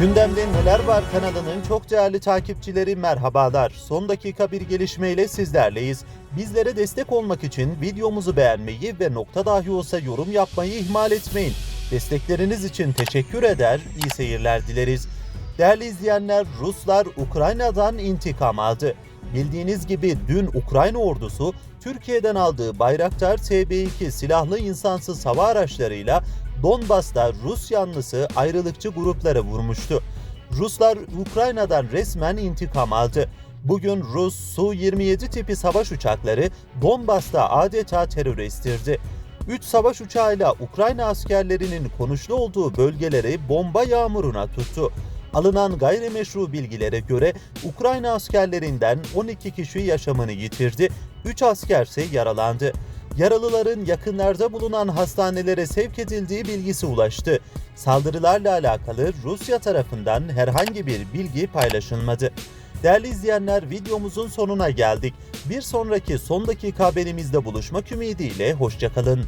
Gündemde Neler Var kanalının çok değerli takipçileri merhabalar. Son dakika bir gelişmeyle sizlerleyiz. Bizlere destek olmak için videomuzu beğenmeyi ve nokta dahi olsa yorum yapmayı ihmal etmeyin. Destekleriniz için teşekkür eder, iyi seyirler dileriz. Değerli izleyenler, Ruslar Ukrayna'dan intikam aldı. Bildiğiniz gibi dün Ukrayna ordusu Türkiye'den aldığı Bayraktar TB2 silahlı insansız hava araçlarıyla Donbas'ta Rus yanlısı ayrılıkçı grupları vurmuştu. Ruslar Ukrayna'dan resmen intikam aldı. Bugün Rus Su-27 tipi savaş uçakları Donbas'ta adeta terör estirdi. 3 savaş uçağıyla Ukrayna askerlerinin konuşlu olduğu bölgeleri bomba yağmuruna tuttu. Alınan gayrimeşru bilgilere göre Ukrayna askerlerinden 12 kişi yaşamını yitirdi, 3 asker ise yaralandı. Yaralıların yakınlarda bulunan hastanelere sevk edildiği bilgisi ulaştı. Saldırılarla alakalı Rusya tarafından herhangi bir bilgi paylaşılmadı. Değerli izleyenler videomuzun sonuna geldik. Bir sonraki son dakika haberimizde buluşmak ümidiyle hoşçakalın.